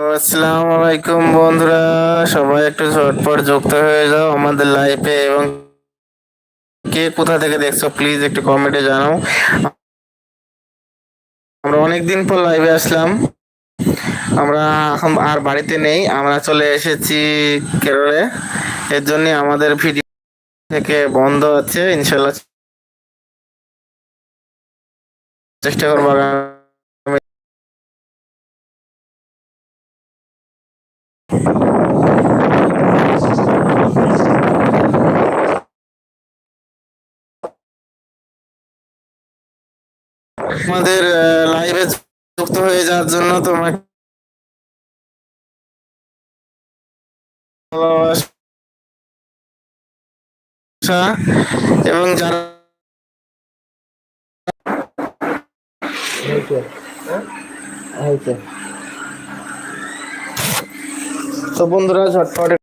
আসসালামু আলাইকুম বন্ধুরা, সবাই একটু ঝটপট যুক্ত হয়ে যাও আমাদের লাইভে এবং কে কোথা থেকে দেখছ প্লিজ একটু কমেন্টে জানাও। আমরা অনেকদিন পর লাইভে আসলাম। আমরা এখন আর বাড়িতে নেই, আমরা চলে এসেছি কেরলে। এর জন্য আমাদের ভিডিও থেকে বন্ধ আছে ইনশাল্লাহ চেষ্টা করব আমাদের লাইভে যুক্ত হয়ে যাওয়ার জন্য তোমাকে এবং যারা তো বন্ধুরা ঝটপট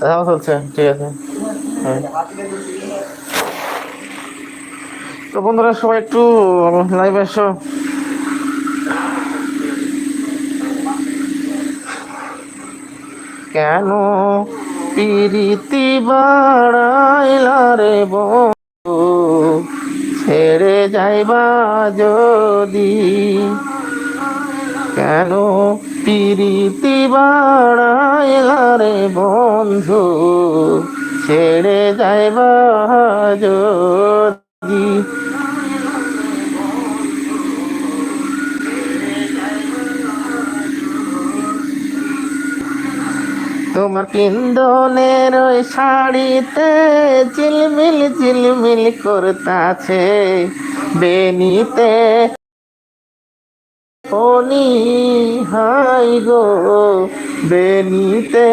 কথা চলছে, ঠিক আছে। হ্যাঁ। তো বন্ধুরা, সবাই একটু লাইভে এসো। কেন পিরিতি বাড়াইলা রে বন্ধু? ছেড়ে যাইবা যদি। কেন পিরিতি রে বন্ধু ছেড়ে যাইবা যদি তোমার পিন্দনের ওই শাড়িতে চিলমিল চিলমিল করতাছে বেনিতে ফনি হাই গো বেনিতে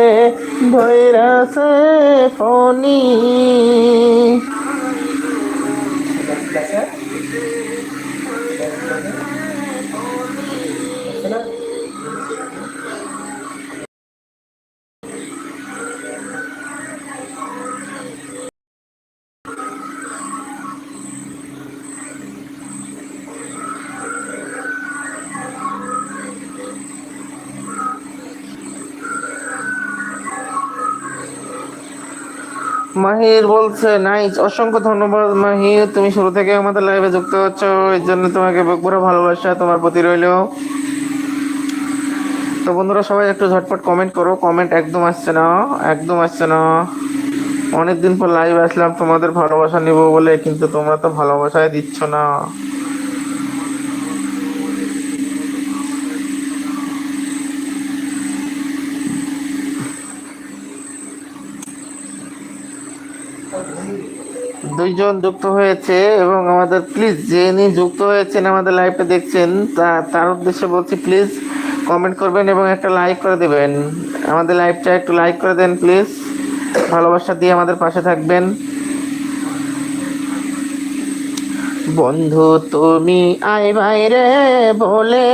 ভৈরাসে ফনি মাহির বলছে, নাইস, অসংখ্য ধন্যবাদ মাহির। তুমি শুরু থেকে আমাদের লাইভে যুক্ত হচ্ছ, এর জন্য তোমাকে পুরো ভালোবাসা তোমার প্রতি রইল। তো বন্ধুরা, সবাই একটু ঝটপট কমেন্ট করো। কমেন্ট একদম আসছে না, একদম আসছে না। অনেকদিন পর লাইভ আসলাম, তোমাদের ভালোবাসা নিব বলে, কিন্তু তোমরা তো ভালোবাসায় দিচ্ছ না। দুইজন যুক্ত হয়েছে এবং আমাদের প্লিজ যিনি যুক্ত হয়েছেন আমাদের লাইভটা দেখছেন, তা, তার উদ্দেশ্যে বলছি প্লিজ কমেন্ট করবেন এবং একটা লাইক করে দেবেন। আমাদের লাইভটা একটু লাইক করে দেন প্লিজ ভালোবাসা দিয়ে আমাদের পাশে থাকবেন। বন্ধু, তুমি আই বাইরে বলে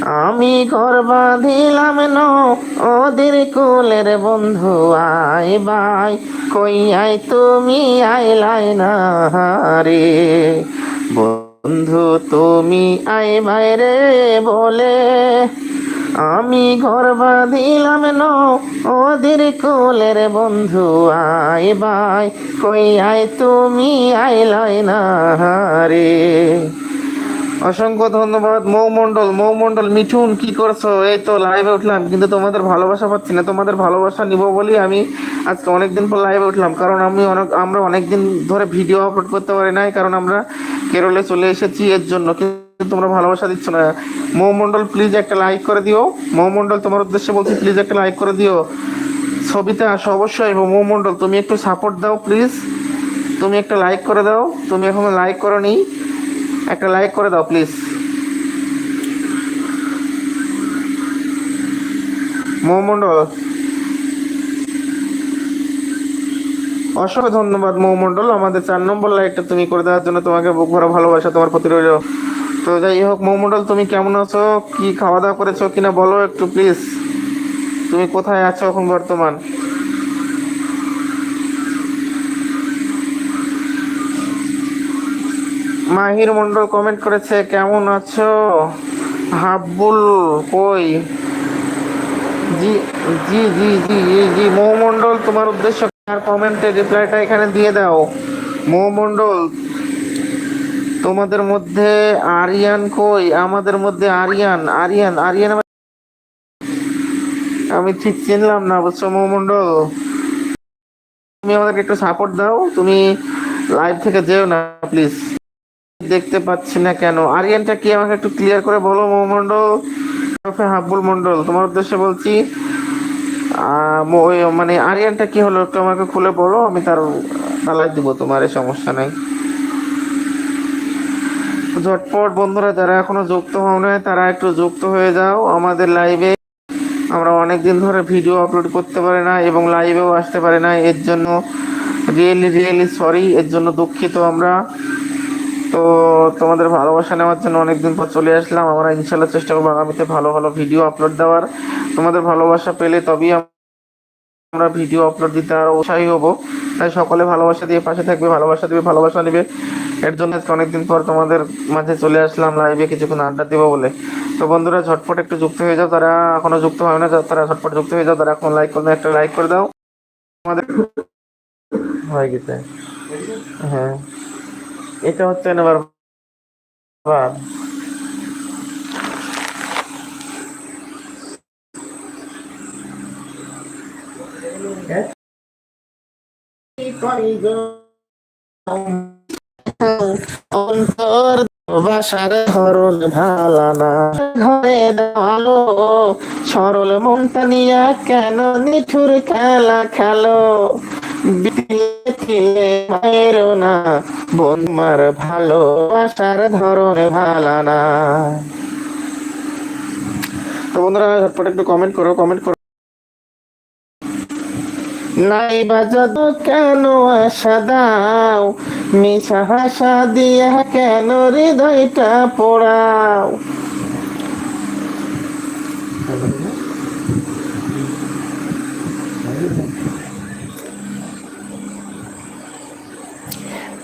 আমি ঘর বাঁধিলাম ন, ওদের কুলের বন্ধু আই বাই। কই আই তুমি আইলাই না রে। বন্ধু তুমি আই বাইরে বলে। আমি ঘর বাঁধিলাম ন, ওদের কুলের বন্ধু আই বাই। কই আই তুমি আইলাই না রে। অসংখ্য ধন্যবাদ মৌ মন্ডল মৌ মন্ডল মিঠুন, কি করছ? এই তো লাইভে উঠলাম, কিন্তু তোমাদের ভালোবাসা পাচ্ছি না, তোমাদের ভালোবাসা নিব বলি আমি আজকে অনেকদিন পর লাইভে উঠলাম, কারণ আমি অনেক, আমরা অনেকদিন ধরে ভিডিও আপলোড করতে পারি নাই, কারণ আমরা কেরলে চলে এসেছি এর জন্য, কিন্তু তোমরা ভালোবাসা দিচ্ছ না। মৌ মন্ডল প্লিজ একটা লাইক করে দিও। মৌ মন্ডল তোমার উদ্দেশ্যে বলছি প্লিজ একটা লাইক করে দিও। ছবিতে আসো অবশ্যই মৌ মন্ডল তুমি একটু সাপোর্ট দাও প্লিজ তুমি একটা লাইক করে দাও, তুমি এখনও লাইক করো নি। একটা লাইক করে দাও প্লিজ মৌমন্ডল অসংখ্য ধন্যবাদ মৌমন্ডল আমাদের চার নম্বর লাইকটা তুমি করে দেওয়ার জন্য তোমাকে বুক ভরা ভালোবাসা তোমার প্রতি রইল। তো যাই হোক মৌমন্ডল তুমি কেমন আছো? কি খাওয়া দাওয়া করেছ কিনা বলো একটু প্লিজ তুমি কোথায় আছো এখন বর্তমান? মাহির মন্ডল কমেন্ট করেছে, কেমন আছো? হাব্বুল কই? জি জি জি জি জি জি, মৌ মন্ডল তোমার উদ্দেশ্য আর কমেন্টে রিপ্লাইটা এখানে দিয়ে দাও। মৌ মন্ডল তোমাদের মধ্যে আরিয়ান কই? আমাদের মধ্যে আরিয়ান আরিয়ান আরিয়ান আমি ঠিক চিনলাম না, বুঝছ মৌ মন্ডল তুমি আমাদেরকে একটু সাপোর্ট দাও, তুমি লাইভ থেকে যেও না প্লিজ দেখতে পাচ্ছি না কেন? আরিয়ানটা কি আমাকে একটু ক্লিয়ার করে বলো মৌমন্ডল হাব্বুল মন্ডল তোমার উদ্দেশ্যে বলছি মানে আরিয়ানটা কি হলো একটু আমাকে খুলে বলো, আমি তার তালাই দিব, তোমার এই সমস্যা নাই। ঝটপট, বন্ধুরা, যারা এখনও যুক্ত হও নাই, তারা একটু যুক্ত হয়ে যাও। আমাদের লাইভে আমরা অনেক দিন ধরে ভিডিও আপলোড করতে পারি না এবং লাইভেও আসতে পারি না। এর জন্য রিয়েলি রিয়েলি সরি এর জন্য দুঃখিত আমরা। তো তোমাদের ভালোবাসা নেওয়ার জন্য অনেকদিন পর চলে আসলাম। আমরা ইনশাল্লাহ চেষ্টা করব আগামীতে ভালো ভালো ভিডিও আপলোড দেওয়ার। তোমাদের ভালোবাসা পেলে তবেই আমরা ভিডিও আপলোড দিতে আরও উৎসাহী হব। তাই সকলে ভালোবাসা দিয়ে পাশে থাকবে, ভালোবাসা দিবে, ভালোবাসা নিবে। এর জন্য আজকে অনেকদিন পর তোমাদের মাঝে চলে আসলাম লাইভে কিছুক্ষণ আড্ডা দিব বলে। তো বন্ধুরা, ঝটপট একটু যুক্ত হয়ে যাও। তারা এখনও যুক্ত হয় না তারা ঝটপট যুক্ত হয়ে যাও। তারা এখন লাইক করলে একটা লাইক করে দাও। আমাদের হয়ে গেছে। হ্যাঁ। এটা হচ্ছে না বারবার অন্তর বাসার ধরন ভালানা। ঘরে দেওয়ালো সরল মনটা কেন নিঠুর খেলা খেলো? বিলে মায়ের না। বন্ধুমার ভালোবাসার ধরন ভালানা তো বন্ধুরা, ঝটপট একটু কমেন্ট করো কমেন্ট করো। নাই বাজাদ কেন আশা দাও মিশা হাসা দিয়া কেন হৃদয়টা পোড়াও?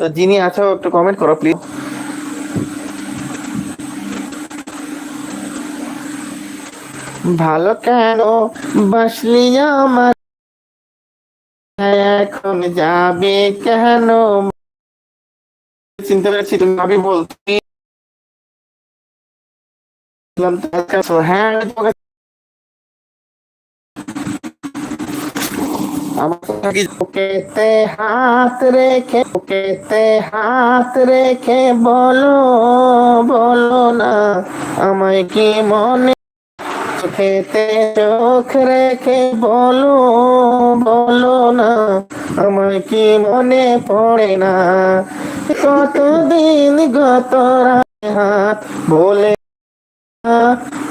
তো যিনি আছো, একটু কমেন্ট করো প্লিজ ভালো কেন বাসলি আমার? এখন যাবে কেন? চিনতে পেরেছি, তুমি ভাবি বলতে হ্যাঁ আমি তোমাকে আমার কথা কি বুকেতে হাত রেখে হাত রেখে বলো বলো না, আমায় কি মনে চোখেতে চোখ রেখে বলো বলো না, আমায় কি মনে পড়ে না? কতদিন গত হাত বলে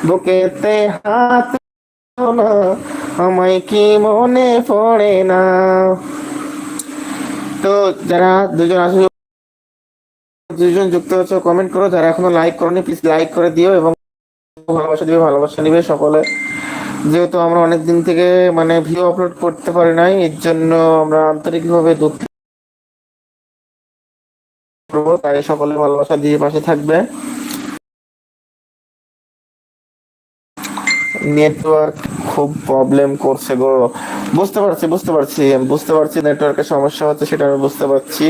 বুকেতে হাত না আমায় কি মনে পড়ে না? তো যারা দুজন আসলে দুজন যুক্ত হচ্ছে কমেন্ট করো। যারা এখনও লাইক করনি প্লিজ লাইক করে দিও এবং ভালোবাসা দিবে, ভালোবাসা নিবে সকলে। যেহেতু আমরা অনেক দিন থেকে মানে ভিডিও আপলোড করতে পারি নাই, এর জন্য আমরা আন্তরিকভাবে দুঃখ তাই সকলে ভালোবাসা দিয়ে পাশে থাকবে। নেটওয়ার্ক খুব প্রবলেম করছে গো। বুঝতে পারছি বুঝতে পারছি বুঝতে পারছি নেটওয়ার্কের সমস্যা হচ্ছে সেটা আমি বুঝতে পারছি।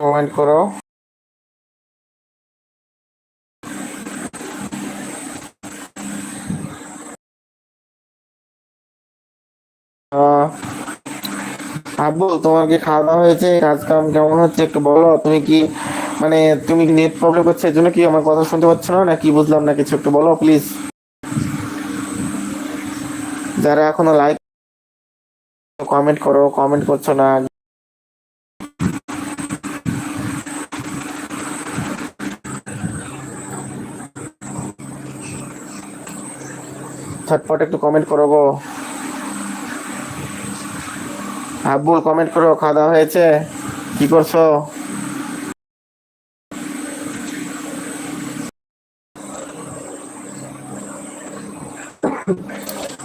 কমেন্ট করো। আহ আব্বু তোমার কি খাওয়া দাওয়া হয়েছে? কাজ কাম কেমন হচ্ছে? একটু বলো। তুমি কি মানে তুমি নেট প্রবলেম হচ্ছে এর জন্য কি আমার কথা শুনতে পাচ্ছ না? না কি বুঝলাম না কিছু? একটু বলো প্লিজ যারা এখনও লাইক কমেন্ট করো কমেন্ট করছ না। ঝটপট একটু কমেন্ট করো গো। আব্বুল কমেন্ট করো খাওয়া দাওয়া হয়েছে? কি করছ?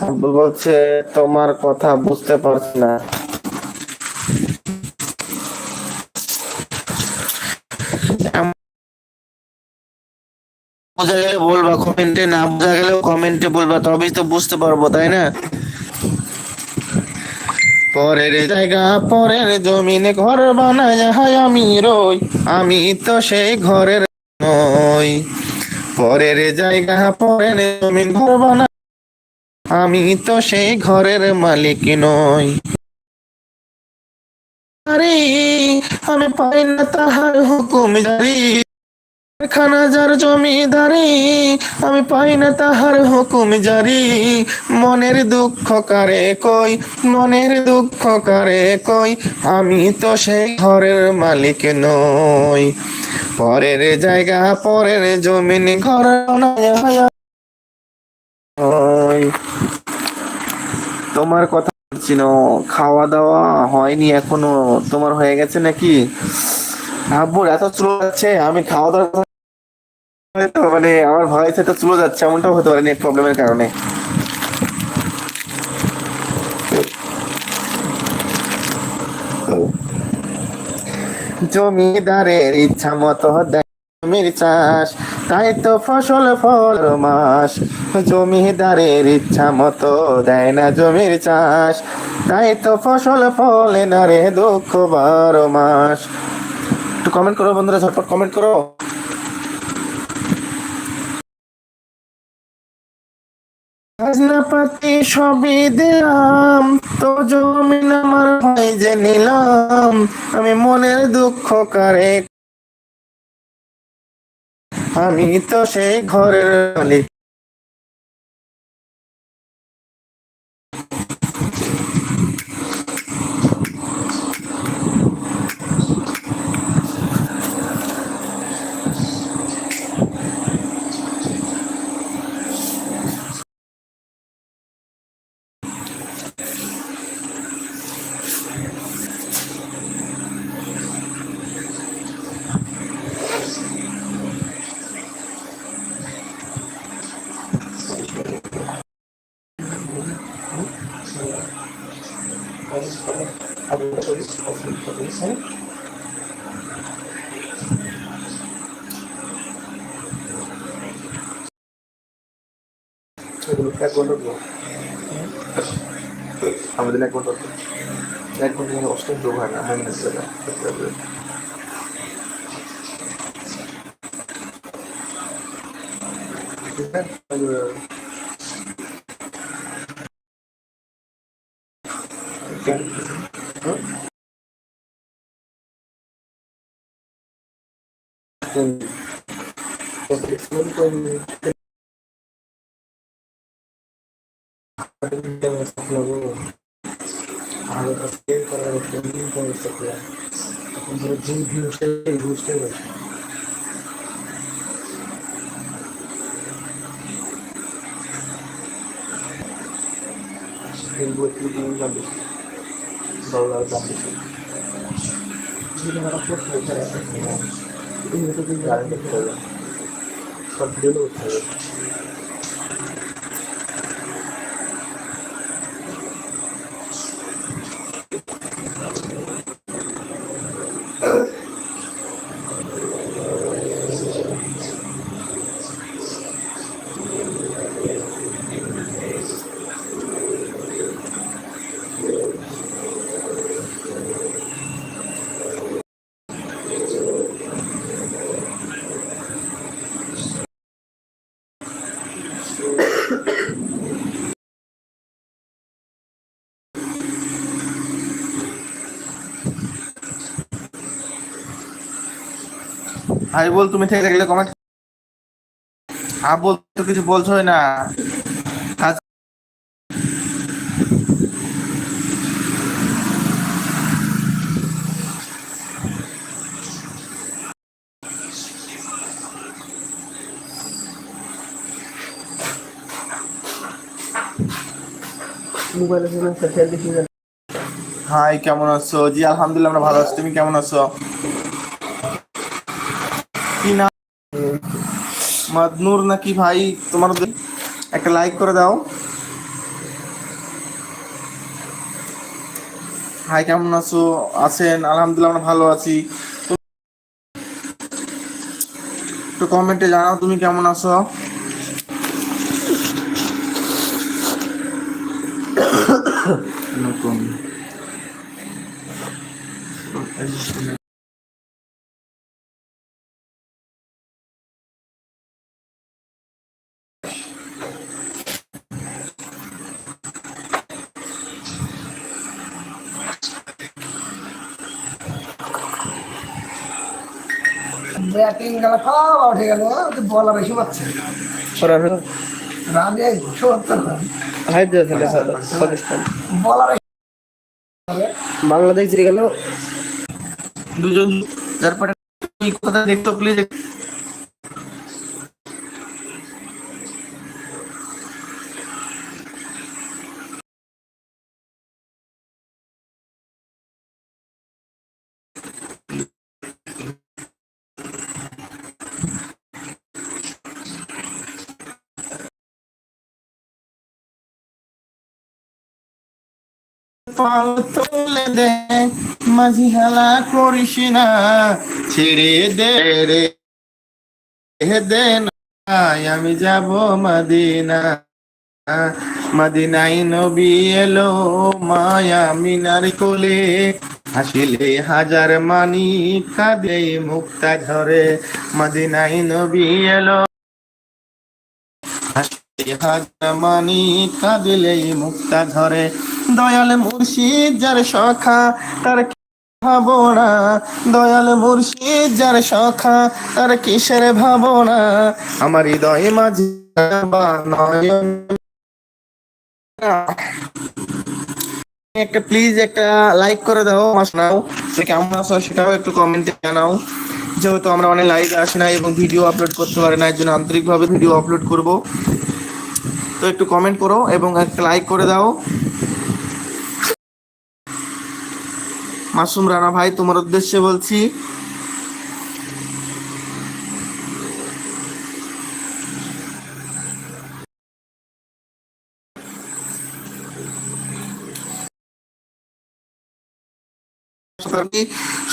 আব্বুল বলছে, তোমার কথা বুঝতে পারছি না। বোঝা গেলে বলবা কমেন্টে না বোঝা গেলেও কমেন্টে বলবা, তবেই তো বুঝতে পারব, তাই না? পরের জায়গা, পরের জমিনে ঘর বানায়, হায় আমি রই, আমি তো সেই ঘরের নই। পরের জায়গা, পরের জমিন ঘর বানায়, আমি তো সেই ঘরের মালিক নই। আরে, আমি পাই না তাহার হুকুম জারি। খানা যার জমিদারি, আমি পাই না তাহার হুকুম জারি। মনের দুঃখ কারে কই, মনের দুঃখ কারে কই, আমি তো সেই ঘরের মালিক নই। পরের জায়গা, পরের জমিন, ঘর তোমার কথা বলছি খাওয়া দাওয়া হয়নি এখনও, তোমার হয়ে গেছে নাকি? আব্বুর এত চলে যাচ্ছে আমি খাওয়া দাওয়া মানে আমার ভয়েস এত স্লো যাচ্ছে, এমনটাও হতে পারে নেট প্রবলেমের কারণে। জমিদারের ইচ্ছা মতো জমির চাষ, তাই তো ফসল ফল মাস। জমিদারের ইচ্ছা মতো দেয় না জমির চাষ, তাই তো ফসল ফলে না রে দুঃখ বারো মাস। একটু কমেন্ট করো বন্ধুরা, ঝটপট কমেন্ট করো। খাজনাপাতি সবই দিলাম, তো জমিন আমার হয় যে নিলাম। আমি মনের দুঃখ কারে আমি তো সেই ঘরের মালিক। ঘণ্টা তো আমাদের এক ঘণ্টা তো এক ঘণ্টা মানে অষ্টম তো হয় না আমার মনে ছিল না ভালো কাজকে করার ট্রেনিং করে থাকলাম এখন ধরো যে ভিউজটা এই ভিউজটাই রয়েছে ফেসবুক একটু দাম বেশি ডলার দাম বেশি যদি আমরা পোস্ট করতে এই হয়তো কিন্তু গ্যারান্টি করতে হবে সব ভিডিও করতে হবে হাই বল তুমি থেকে থাকলে কমেন্ট হ্যাঁ বল তো কিছু বলছোই দেখি না হাই কেমন আছো? জি আলহামদুলিল্লাহ আমরা ভালো আছি। তুমি কেমন আছো? কি না। মাদনুর নাকি ভাই তোমার একটা লাইক করে দাও। ভাই কেমন আছো? আছেন? আলহামদুলিল্লাহ আমরা ভালো আছি। তো- কমেন্টে জানাও তুমি কেমন আছো? নতুন। ব্যাটিং গেল সব উঠে গেল বলার বেশি পাচ্ছে রানে সত্তর বলার বাংলাদেশ জিতে গেল। দুজন তারপরে এই কথা দেখতো প্লিজ পাল তুলে দে, মাঝি হেলা করিস না, ছেড়ে দে রে দে আমি যাব মদিনা। মদিনাই নবী এলো মায়া মিনার কোলে, হাসিলে হাজার মানি কাঁদে মুক্তা ঝরে। মদিনাই নবী এলো, হাসিলে হাজার মানি কাঁদিলে মুক্তা ঝরে। দয়াল মুর্শিদ, যার সখা, তার ভাবনা? দয়াল মুর্শিদ, যার সখা, তার কিসের ভাবনা? আমার হৃদয়ে মাঝে একটা প্লিজ একটা লাইক করে দাও, আমার শোনাও। কেমন আছো সেটাও একটু কমেন্টে জানাও। যেহেতু আমরা অনেক লাইভ আসি না এবং ভিডিও আপলোড করতে পারি না এর জন্য আন্তরিকভাবে ভিডিও আপলোড করব। তো একটু কমেন্ট করো এবং একটা লাইক করে দাও। মাসুম রানা ভাই তোমার উদ্দেশ্যে বলছি।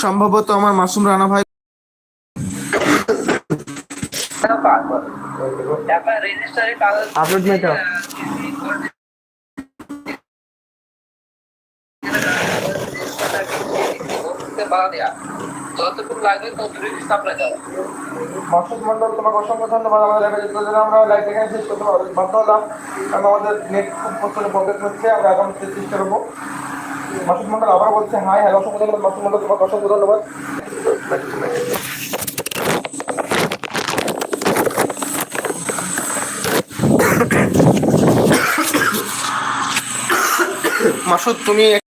সম্ভবত আমার মাসুম রানা ভাই আপলোড মেটাও যতটুকু লাগবে ততটুকু সাপ্লাই দেওয়া মাসুদ মন্ডল তোমাকে অসংখ্য ধন্যবাদ। আমাদের দেখা যেত যে আমরা লাইভ এখানে শেষ করতে পারবো- বাধ্য হলাম। কারণ আমাদের নেট খুব প্রচুর প্রবলেম হচ্ছে আমরা আগামীতে চেষ্টা করব। মাসুদ মন্ডল আবার বলছে হাই হ্যালো অসংখ্য ধন্যবাদ। মাসুদ মন্ডল তোমাকে অসংখ্য ধন্যবাদ। মাসুদ তুমি